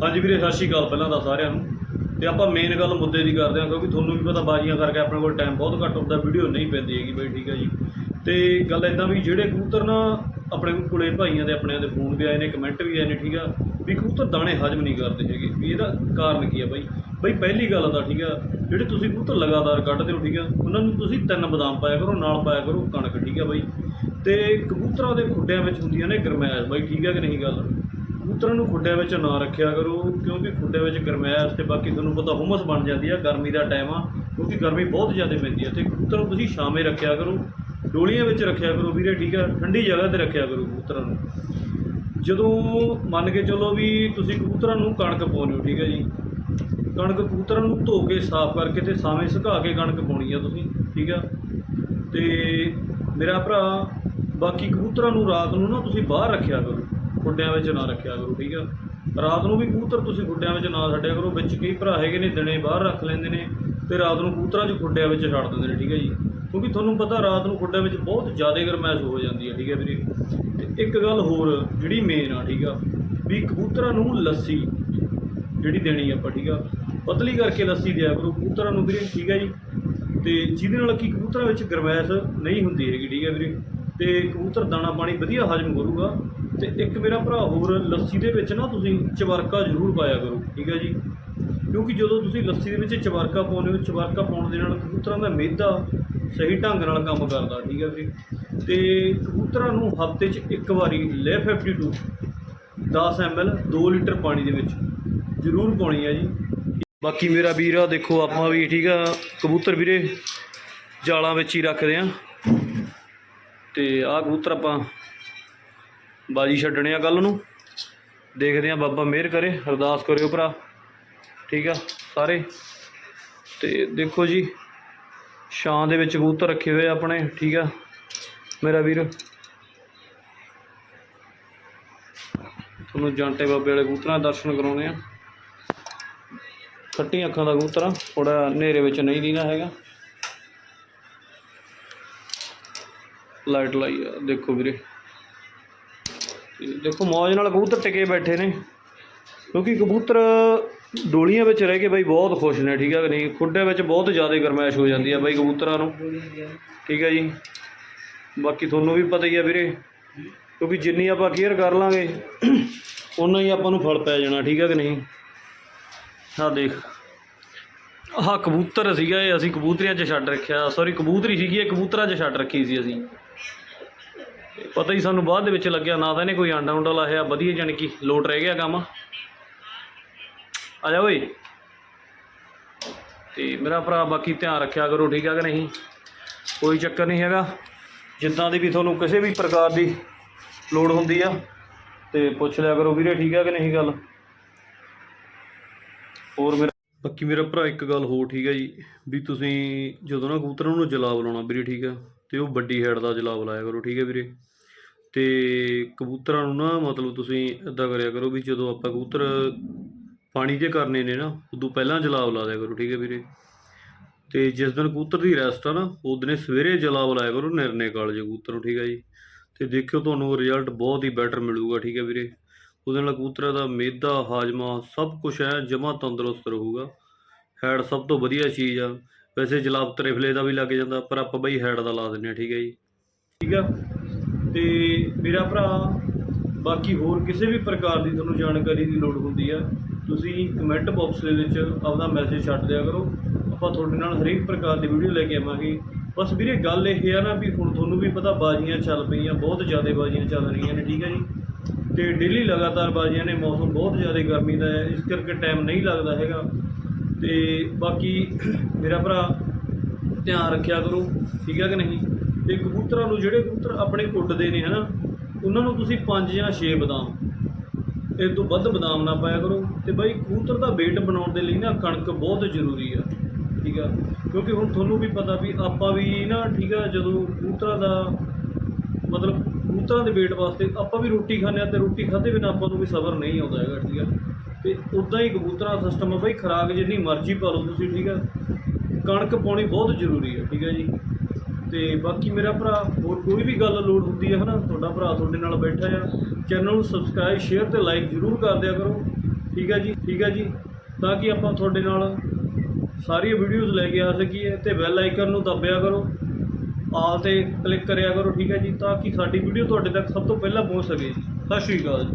ਹਾਂਜੀ ਵੀਰੇ, ਸਤਿ ਸ਼੍ਰੀ ਅਕਾਲ ਪਹਿਲਾਂ ਤਾਂ ਸਾਰਿਆਂ ਨੂੰ। ਤੇ ਆਪਾਂ ਮੇਨ ਗੱਲ ਮੁੱਦੇ ਦੀ ਕਰਦੇ ਹਾਂ, ਕਿਉਂਕਿ ਤੁਹਾਨੂੰ ਵੀ ਪਤਾ ਬਾਜੀਆਂ ਕਰਕੇ ਆਪਣੇ ਕੋਲ ਟਾਈਮ ਬਹੁਤ ਘੱਟ ਹੁੰਦਾ ਵੀਡੀਓ ਨਹੀਂ ਪੈਂਦੀ ਹੈਗੀ ਬਈ, ਠੀਕ ਹੈ ਜੀ। ਤੇ ਗੱਲ ਇਦਾਂ ਵੀ ਜਿਹੜੇ ਕਬੂਤਰ ਨਾ ਆਪਣੇ ਕੋਲੇ ਭਾਈਆਂ ਦੇ, ਆਪਣਿਆਂ ਦੇ ਫੋਨ ਵੀ ਆਏ ਨੇ ਕਮੈਂਟ ਵੀ ਆਏ ਨੇ, ਠੀਕ ਆ, ਵੀ ਕਬੂਤਰ ਦਾਣੇ ਹਜਮ ਨਹੀਂ ਕਰਦੇ ਹੈਗੇ। ਵੀ ਇਹਦਾ ਕਾਰਨ ਕੀ ਆ ਬਾਈ? ਬਈ ਪਹਿਲੀ ਗੱਲ ਤਾਂ ਠੀਕ ਆ, ਜਿਹੜੇ ਤੁਸੀਂ ਕਬੂਤਰ ਲਗਾਤਾਰ ਕੱਢਦੇ ਹੋ, ਠੀਕ ਆ, ਉਹਨਾਂ ਨੂੰ ਤੁਸੀਂ ਤਿੰਨ ਬਦਾਮ ਪਾਇਆ ਕਰੋ, ਨਾਲ ਪਾਇਆ ਕਰੋ ਕਣਕ, ਠੀਕ ਆ ਬਾਈ। ਤੇ ਕਬੂਤਰਾਂ ਦੇ ਖੁੱਡਿਆਂ ਵਿੱਚ ਹੁੰਦੀਆਂ ਨੇ ਗਰਮੈਸ਼, ਬਾਈ ਠੀਕ ਆ ਕਿ ਨਹੀਂ ਗੱਲ? ਕਬੂਤਰਾਂ ਨੂੰ ਖੁੱਡਿਆਂ ਵਿੱਚ ਨਾ ਰੱਖਿਆ ਕਰੋ, ਕਿਉਂਕਿ ਖੁੱਡਿਆਂ ਵਿੱਚ ਗਰਮੈਸ਼ ਤੇ ਬਾਕੀ ਤੁਹਾਨੂੰ ਪਤਾ ਹੁਮਸ ਬਣ ਜਾਂਦੀ ਆ, ਗਰਮੀ ਦਾ ਟਾਈਮ ਆ, ਕਿਉਂਕਿ ਗਰਮੀ ਬਹੁਤ ਜ਼ਿਆਦਾ ਪੈਂਦੀ ਆ। ਤੇ ਕਬੂਤਰਾਂ ਨੂੰ ਤੁਸੀਂ ਛਾਵੇਂ ਰੱਖਿਆ ਕਰੋ, ਡੋਲੀਆਂ ਵਿੱਚ ਰੱਖਿਆ ਕਰੋ ਵੀਰੇ, ਠੀਕ ਆ? ਠੰਡੀ ਜਗ੍ਹਾ ਤੇ ਰੱਖਿਆ ਕਰੋ ਕਬੂਤਰਾਂ ਨੂੰ। ਜਦੋਂ ਮੰਨ ਕੇ ਚਲੋ ਵੀ ਤੁਸੀਂ ਕਬੂਤਰਾਂ ਨੂੰ ਕਣਕ ਪਾਉਂਦੇ ਹੋ, ਠੀਕ ਹੈ ਜੀ? ਕਣਕ ਕਬੂਤਰਾਂ ਨੂੰ ਧੋ ਕੇ ਸਾਫ਼ ਕਰਕੇ ਤੇ ਸਾਵੇਂ ਸੁਕਾ ਕੇ ਕਣਕ ਪਾਉਣੀ ਆ ਤੁਸੀਂ, ਠੀਕ ਆ? ਤੇ ਮੇਰਾ ਭਰਾ, ਬਾਕੀ ਕਬੂਤਰਾਂ ਨੂੰ ਰਾਤ ਨੂੰ ਨਾ ਤੁਸੀਂ ਬਾਹਰ ਰੱਖਿਆ ਕਰੋ। ਖੁੱਡਿਆਂ ਵਿੱਚ ਨਾ ਰੱਖਿਆ ਕਰੋ, ਠੀਕ ਆ? ਰਾਤ ਨੂੰ ਵੀ ਕਬੂਤਰ ਤੁਸੀਂ ਗੁੱਡਿਆਂ ਵਿੱਚ ਨਾ ਛੱਡਿਆ ਕਰੋ, ਵਿੱਚ ਕਈ ਭਰਾ ਹੈਗੇ ਨੇ, ਦਿਨੇ ਬਾਹਰ ਰੱਖ ਲੈਂਦੇ ਨੇ ਤੇ ਰਾਤ ਨੂੰ ਕਬੂਤਰਾਂ 'ਚ ਗੁੱਡਿਆਂ ਵਿੱਚ ਛੱਡ ਦਿੰਦੇ ਨੇ, ਠੀਕ ਹੈ ਜੀ? ਕਿਉਂਕਿ ਤੁਹਾਨੂੰ ਪਤਾ ਰਾਤ ਨੂੰ ਖੁੱਡਿਆਂ ਵਿੱਚ ਬਹੁਤ ਜ਼ਿਆਦਾ ਗਰਮੈਸ਼ ਹੋ ਜਾਂਦੀ ਹੈ ਠੀਕ ਹੈ ਵੀਰੇ? ਤੇ ਇੱਕ ਗੱਲ ਹੋਰ ਜਿਹੜੀ ਮੇਨ ਆ, ਠੀਕ ਆ, ਵੀ ਕਬੂਤਰਾਂ ਨੂੰ ਲੱਸੀ ਜਿਹੜੀ ਦੇਣੀ ਆਪਾਂ, ਠੀਕ ਆ, ਪਤਲੀ ਕਰਕੇ ਲੱਸੀ ਦਿਆ ਕਰੋ ਕਬੂਤਰਾਂ ਨੂੰ ਵੀਰੇ, ਠੀਕ ਹੈ ਜੀ? ਤੇ ਜਿਹਦੇ ਨਾਲ ਕੀ ਕਬੂਤਰਾਂ ਵਿੱਚ ਗਰਮੈਸ਼ ਨਹੀਂ ਹੁੰਦੀ ਹੈਗੀ, ਠੀਕ ਹੈ ਵੀਰੇ? ਤੇ ਕਬੂਤਰ ਦਾਣਾ ਪਾਣੀ ਵਧੀਆ ਹਜਮ ਕਰੂਗਾ ਤੇ ਇੱਕ ਮੇਰਾ ਭਰਾ ਹੋਰ ਲੱਸੀ ਦੇ ਵਿੱਚ ਨਾ ਤੁਸੀਂ ਚਵਰਕਾ ਜ਼ਰੂਰ ਪਾਇਆ ਕਰੋ, ਠੀਕ ਹੈ ਜੀ? ਕਿਉਂਕਿ ਜਦੋਂ ਤੁਸੀਂ ਲੱਸੀ ਦੇ ਵਿੱਚ ਚਵਰਕਾ ਪਾਉਂਦੇ ਹੋ, ਚਵਰਕਾ ਪਾਉਣ ਦੇ ਨਾਲ ਕਬੂਤਰਾਂ ਦਾ ਮਿਹਦਾ ਸਹੀ ਢੰਗ ਨਾਲ ਕੰਮ ਕਰਦਾ, ਠੀਕ ਹੈ ਜੀ? ਤੇ ਕਬੂਤਰਾਂ ਨੂੰ ਹਫ਼ਤੇ 'ਚ ਇੱਕ ਵਾਰੀ ਲੈ 52 10 ml 2 ਲੀਟਰ ਪਾਣੀ ਦੇ ਵਿੱਚ ਜ਼ਰੂਰ ਪਾਉਣੀ ਹੈ ਜੀ। ਬਾਕੀ ਮੇਰਾ ਵੀਰ ਆ, ਦੇਖੋ ਆਪਾਂ ਵੀ, ਠੀਕ ਆ? ਕਬੂਤਰ ਵੀਰੇ, ਜਾਲਾਂ ਵਿੱਚ ਹੀ ਰੱਖਦੇ ਆ। ਤੇ ਆਹ ਕਬੂਤਰ ਆਪਾਂ ਬਾਜੀ ਛੱਡਣੇ ਆ ਕੱਲ ਨੂੰ। ਦੇਖਦੇ ਆ ਬਾਬਾ ਮਿਹਰ ਕਰੇ, ਅਰਦਾਸ ਕਰਿਓ ਭਰਾ। ਠੀਕ ਆ, ਸਾਰੇ। ਤੇ ਦੇਖੋ ਜੀ, ਛਾਂ ਦੇ ਵਿੱਚ ਕਬੂਤਰ ਰੱਖੇ ਹੋਏ ਆ ਆਪਣੇ, ਠੀਕ ਆ। ਮੇਰਾ ਵੀਰ। ਤੁਹਾਨੂੰ ਜਾਂਟੇ ਬਾਬੇ ਵਾਲੇ ਕਬੂਤਰਾਂ ਦੇ ਦਰਸ਼ਨ ਕਰਾਉਣੇ ਆ। ਖੱਟੀ ਅੱਖਾਂ ਦਾ ਕਬੂਤਰ ਆ ਥੋੜਾ ਹਨੇਰੇ ਵਿੱਚ ਨਹੀਂ ਦੀਨਾ ਹੈਗਾ। ਲਾਈਟ ਲਾਈ ਆ, ਦੇਖੋ ਵੀਰੇ। ਦੇਖੋ ਮੌਜ ਨਾਲ ਕਬੂਤਰ ਟਿਕੇ ਬੈਠੇ ਨੇ। ਕਿਉਂਕਿ ਕਬੂਤਰ ਡੋਲੀਆਂ ਵਿੱਚ ਰਹਿ ਕੇ ਬਾਈ ਬਹੁਤ ਖੁਸ਼ ਨੇ, ਠੀਕ ਹੈ ਕਿ ਨਹੀਂ? ਖੁੱਡੇ ਵਿੱਚ ਬਹੁਤ ਜ਼ਿਆਦਾ ਗਰਮੈਸ਼ ਹੋ ਜਾਂਦੀ ਆ ਬਾਈ ਕਬੂਤਰਾਂ ਨੂੰ। ਠੀਕ ਹੈ ਜੀ। ਬਾਕੀ ਤੁਹਾਨੂੰ ਵੀ ਪਤਾ ਹੀ ਆ ਵੀਰੇ, ਕਿਉਂਕਿ ਜਿੰਨੀ ਆਪਾਂ ਕੇਅਰ ਕਰ ਲਾਂਗੇ ਉਨਾ ਹੀ ਆਪਾਂ ਨੂੰ ਫਲ ਪੈ ਜਾਣਾ, ਠੀਕ ਹੈ ਕਿ ਨਹੀਂ? ਆਹ ਦੇਖ। ਆਹ ਕਬੂਤਰ ਸੀਗਾ ਇਹ, ਅਸੀਂ ਕਬੂਤਰੀਆਂ 'ਚ ਛੱਡ ਰੱਖਿਆ। ਸੌਰੀ ਕਬੂਤਰੀ ਸੀਗੀ, ਇਹ ਕਬੂਤਰਾਂ 'ਚ ਛੱਡ ਰੱਖੀ ਸੀ ਅਸੀਂ। ਪਤਾ ਹੀ ਸਾਨੂੰ ਬਾਅਦ ਦੇ ਵਿੱਚ ਲੱਗਿਆ, ਨਾ ਤਾਂ ਇਹਨੇ ਕੋਈ ਆਂਡਾ ਉਂਡਾ ਲਾਇਆ, ਵਧੀਆ ਜਾਣੀ ਕਿ ਲੋਟ ਰਹਿ ਗਿਆ ਕੰਮ। ਆ ਜਾ ਓਏ। ਤੇ ਮੇਰਾ ਭਰਾ ਬਾਕੀ ਧਿਆਨ ਰੱਖਿਆ ਕਰੋ, ਠੀਕ ਆ ਕਿ ਨਹੀਂ? ਕੋਈ ਚੱਕਰ ਨਹੀਂ ਹੈਗਾ। ਜਿੱਦਾਂ ਦੀ ਵੀ ਤੁਹਾਨੂੰ ਕਿਸੇ ਵੀ ਪ੍ਰਕਾਰ ਦੀ ਲੋੜ ਹੁੰਦੀ ਆ, ਤੇ ਪੁੱਛ ਲਿਆ ਕਰੋ ਵੀਰੇ, ਠੀਕ ਆ ਕਿ ਨਹੀਂ ਗੱਲ? ਹੋਰ ਮੇਰਾ ਬਾਕੀ ਮੇਰਾ ਭਰਾ ਇੱਕ ਗੱਲ ਹੋਰ ਠੀਕ ਹੈ ਜੀ, ਵੀ ਤੁਸੀਂ ਜਦੋਂ ਨਾ ਕਬੂਤਰਾਂ ਨੂੰ ਜਲਾਬ ਲਾਉਣਾ ਵੀਰੇ, ਠੀਕ ਆ, ਤੇ ਉਹ ਵੱਡੀ ਹੈਡ ਦਾ ਜਲਾਬ ਲਾਇਆ ਕਰੋ, ਠੀਕ ਹੈ ਵੀਰੇ? ਅਤੇ ਕਬੂਤਰਾਂ ਨੂੰ ਨਾ ਮਤਲਬ ਤੁਸੀਂ ਇੱਦਾਂ ਕਰਿਆ ਕਰੋ ਵੀ ਜਦੋਂ ਆਪਾਂ ਕਬੂਤਰ ਪਾਣੀ 'ਚ ਕਰਨੇ ਨੇ ਨਾ, ਉਦੋਂ ਪਹਿਲਾਂ ਜਲਾਬ ਲਾ ਦਿਆ ਕਰੋ, ਠੀਕ ਹੈ ਵੀਰੇ? ਅਤੇ ਜਿਸ ਦਿਨ ਕਬੂਤਰ ਦੀ ਰੈਸਟ ਆ ਨਾ, ਉਸ ਦਿਨੇ ਸਵੇਰੇ ਜਲਾਬ ਲਾਇਆ ਕਰੋ ਨਿਰਨੇ ਕਾਲਜ ਕਬੂਤਰ ਨੂੰ, ਠੀਕ ਹੈ ਜੀ? ਤੇ ਦੇਖਿਓ ਤੁਹਾਨੂੰ ਰਿਜ਼ਲਟ ਬਹੁਤ ਹੀ ਬੈਟਰ ਮਿਲੂਗਾ, ਠੀਕ ਹੈ ਵੀਰੇ? ਉਹਦੇ ਨਾਲ ਕਬੂਤਰਾਂ ਦਾ ਮੇਦਾ, ਹਾਜ਼ਮਾ ਸਭ ਕੁਝ ਹੈ, ਜਮਾ ਤੰਦਰੁਸਤ ਰਹੂਗਾ। ਹੈਡ ਸਭ ਤੋਂ ਵਧੀਆ ਚੀਜ਼ ਆ। ਵੈਸੇ ਜਲਾਬ ਤਰੇਫਲੇ ਦਾ ਵੀ ਲੱਗ ਜਾਂਦਾ, ਪਰ ਆਪਾਂ ਬਈ ਹੈਡ ਦਾ ਲਾ ਦਿੰਨੇ ਆ ਠੀਕ ਹੈ ਜੀ? ਠੀਕ ਆ? ਤੇ ਮੇਰਾ ਭਰਾ, ਬਾਕੀ ਹੋਰ ਕਿਸੇ ਵੀ ਪ੍ਰਕਾਰ ਦੀ ਤੁਹਾਨੂੰ ਜਾਣਕਾਰੀ ਦੀ ਲੋੜ ਹੁੰਦੀ ਆ, ਤੁਸੀਂ ਕਮੈਂਟ ਬਾਕਸ ਦੇ ਵਿੱਚ ਆਪਦਾ ਮੈਸੇਜ ਛੱਡ ਦਿਆ ਕਰੋ। ਆਪਾਂ ਤੁਹਾਡੇ ਨਾਲ ਹਰੇਕ ਪ੍ਰਕਾਰ ਦੀ ਵੀਡੀਓ ਲੈ ਕੇ ਆਵਾਂਗੇ। ਬਸ ਵੀਰੇ, ਗੱਲ ਇਹ ਆ ਨਾ ਵੀ ਹੁਣ ਤੁਹਾਨੂੰ ਵੀ ਪਤਾ ਬਾਜ਼ੀਆਂ ਚੱਲ ਪਈਆਂ, ਬਹੁਤ ਜ਼ਿਆਦਾ ਬਾਜ਼ੀਆਂ ਚੱਲ ਰਹੀਆਂ ਨੇ, ਠੀਕ ਹੈ ਜੀ? ਤੇ ਡੇਲੀ ਲਗਾਤਾਰ ਬਾਜ਼ੀਆਂ ਨੇ, ਮੌਸਮ ਬਹੁਤ ਜ਼ਿਆਦਾ ਗਰਮੀ ਦਾ ਹੈ, ਇਸ ਕਰਕੇ ਟਾਈਮ ਨਹੀਂ ਲੱਗਦਾ ਹੈਗਾ। ਤੇ ਬਾਕੀ ਮੇਰਾ ਭਰਾ, ਧਿਆਨ ਰੱਖਿਆ ਕਰੋ, ਠੀਕ ਹੈ ਕਿ ਨਹੀਂ? ਤੇ ਕਬੂਤਰਾਂ ਨੂੰ ਜਿਹੜੇ ਕਬੂਤਰ ਆਪਣੇ ਕੁੱਟਦੇ ਨੇ ਹਨਾ, ਉਹਨਾਂ ਨੂੰ ਤੁਸੀਂ 5 ਜਾਂ 6 ਬਦਾਮ। ਇਹ ਤੋਂ ਵੱਧ ਬਦਾਮ ਨਾ ਪਾਇਆ ਕਰੋ। ਤੇ ਬਾਈ, ਕਬੂਤਰ ਦਾ weight ਬਣਾਉਣ ਦੇ ਲਈ ਨਾ ਕਣਕ ਬਹੁਤ ਜ਼ਰੂਰੀ ਆ, ਠੀਕ ਆ? ਕਿਉਂਕਿ ਹੁਣ ਤੁਹਾਨੂੰ ਵੀ ਪਤਾ ਵੀ ਆਪਾਂ ਵੀ ਨਾ, ਠੀਕ ਆ, ਜਦੋਂ ਕਬੂਤਰਾਂ ਦਾ ਮਤਲਬ ਕਬੂਤਰਾਂ ਦੇ weight ਵਾਸਤੇ ਆਪਾਂ ਵੀ ਰੋਟੀ ਖਾਂਦੇ ਆ ਤੇ ਰੋਟੀ ਖਾਦੇ ਬਿਨਾਂ ਆਪਾਂ ਨੂੰ ਵੀ ਸਬਰ ਨਹੀਂ ਆਉਂਦਾ ਹੈਗਾ, ਠੀਕ ਆ? ਤੇ ਉਦਾਂ ਹੀ ਕਬੂਤਰਾਂ ਦਾ ਸਿਸਟਮ ਆ ਬਾਈ, ਖਰਾਕ ਜਿੰਨੀ ਮਰਜ਼ੀ ਪਾ ਲਓ ਤੁਸੀਂ, ਠੀਕ ਆ? ਕਣਕ ਪਾਉਣੀ ਬਹੁਤ ਜ਼ਰੂਰੀ ਹੈ ਠੀਕ ਹੈ ਜੀ? ਤੇ ਬਾਕੀ ਮੇਰਾ ਭਰਾ, ਹੋਰ ਕੋਈ ਵੀ ਗੱਲ ਲੋੜ ਹੁੰਦੀ ਹੈ ਹਨਾ, ਤੁਹਾਡਾ ਭਰਾ ਤੁਹਾਡੇ ਨਾਲ ਬੈਠਾ ਆ ਚੈਨਲ ਨੂੰ ਸਬਸਕ੍ਰਾਈਬ ਸ਼ੇਅਰ ਤੇ ਲਾਈਕ ਜ਼ਰੂਰ ਕਰ ਦਿਆ ਕਰੋ। ਠੀਕ ਹੈ ਜੀ, ਠੀਕ ਹੈ ਜੀ? ਤਾਂ ਕਿ ਆਪਾਂ ਤੁਹਾਡੇ ਨਾਲ ਸਾਰੀਆਂ ਵੀਡੀਓਜ਼ ਲੈ ਕੇ ਆ ਸਕੀਏ ਤੇ ਬੈਲ ਆਈਕਨ ਨੂੰ ਦੱਬਿਆ ਕਰੋ, ਆਲ ਤੇ ਕਲਿੱਕ ਕਰਿਆ ਕਰੋ, ਠੀਕ ਹੈ ਜੀ? ਤਾਂ ਕਿ ਸਾਡੀ ਵੀਡੀਓ ਤੁਹਾਡੇ ਤੱਕ ਸਭ ਤੋਂ ਪਹਿਲਾਂ ਪਹੁੰਚ ਸਕੇ ਸਤਿ ਸ਼੍ਰੀ ਅਕਾਲ